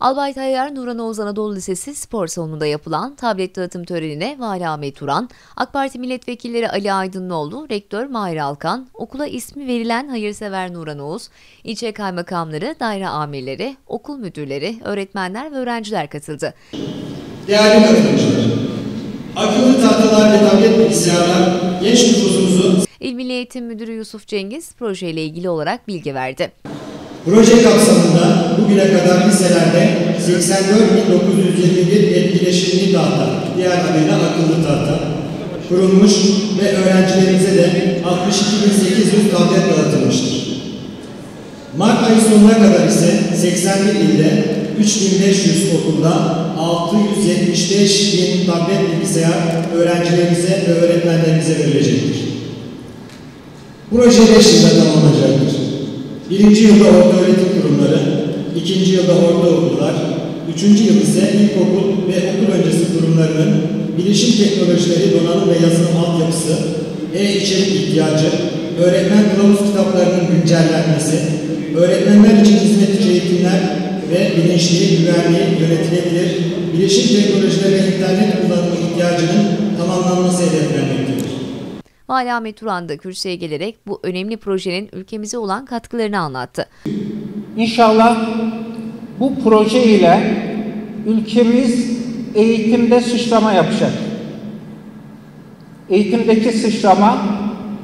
Albay Tayyar Nuran Oğuz Anadolu Lisesi spor salonunda yapılan tablet dağıtım törenine Vali Ahmet Turan, AK Parti milletvekilleri Ali Aydınlıoğlu, Rektör Mahir Alkan, okula ismi verilen hayırsever Nuran Oğuz, ilçe kaymakamları, daire amirleri, okul müdürleri, öğretmenler ve öğrenciler katıldı. Değerli katılımcılar, akıllı tahtalar ve tablet bilgisayarlar genç nüfusumuzu İl Milli Eğitim Müdürü Yusuf Cengiz projeyle ilgili olarak bilgi verdi. Proje kapsamında bugüne kadar liselerde 84.921 etkileşimli tahta, diğer adıyla akıllı tahta, kurulmuş ve öğrencilerimize de 62.800 tablet dağıtılmıştır. Mart ayı sonuna kadar ise 81 ilde 3500 okulda 675 bin tablet bilgisayar öğrencilerimize ve öğretmenlerimize verilecektir. Proje 5 yılda tamamlanacaktır. Birinci yılda orta öğretim kurumları, ikinci yılda ortaokullar, üçüncü yıl ise ilkokul ve okul öncesi kurumlarının bilişim teknolojileri, donanım ve yazılım altyapısı, e-içerik ihtiyacı, öğretmen kılavuz kitaplarının güncellenmesi, öğretmenler için hizmetçi eğitimler ve bilinçli, güvenli, yönetilebilir, bilişim teknolojileri ve internet kullanımı ihtiyacının tamamlanması hedeflenmektedir. Ahmet Turan kürsüye gelerek bu önemli projenin ülkemize olan katkılarını anlattı. İnşallah bu proje ile ülkemiz eğitimde sıçrama yapacak. Eğitimdeki sıçrama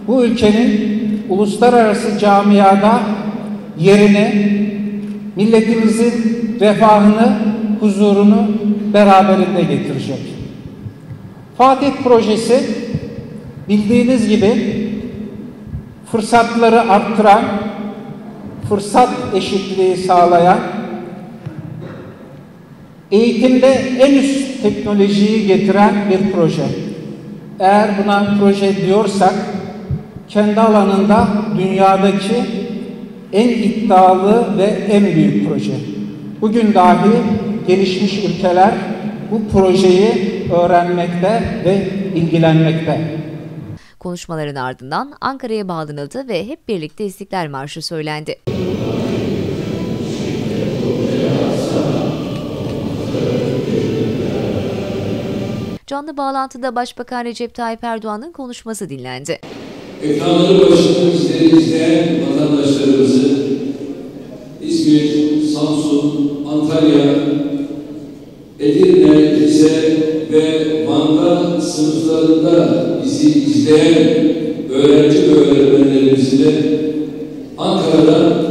bu ülkenin uluslararası camiada yerini, milletimizin refahını, huzurunu beraberinde getirecek. Fatih projesi bildiğiniz gibi fırsatları arttıran, fırsat eşitliği sağlayan, eğitimde en üst teknolojiyi getiren bir proje. Eğer buna proje diyorsak, kendi alanında dünyadaki en iddialı ve en büyük proje. Bugün dahi gelişmiş ülkeler bu projeyi öğrenmekte ve ilgilenmekte. Konuşmaların ardından Ankara'ya bağlanıldı ve hep birlikte İstiklal Marşı söylendi. Canlı bağlantıda Başbakan Recep Tayyip Erdoğan'ın konuşması dinlendi. Ekranları başında bizleri izleyen vatandaşlarımızı İzmir, Samsun, Antalya, Edirne, Rize ve Van'da sınıflarında bizi izleyen öğrenci ve öğretmenlerimizi Ankara'da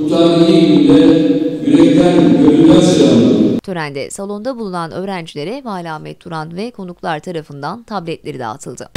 bu tarihi günde yürekten, gönülden selamlıyorum. Törende salonda bulunan öğrencilere Vali Ahmet Turan ve konuklar tarafından tabletleri dağıtıldı.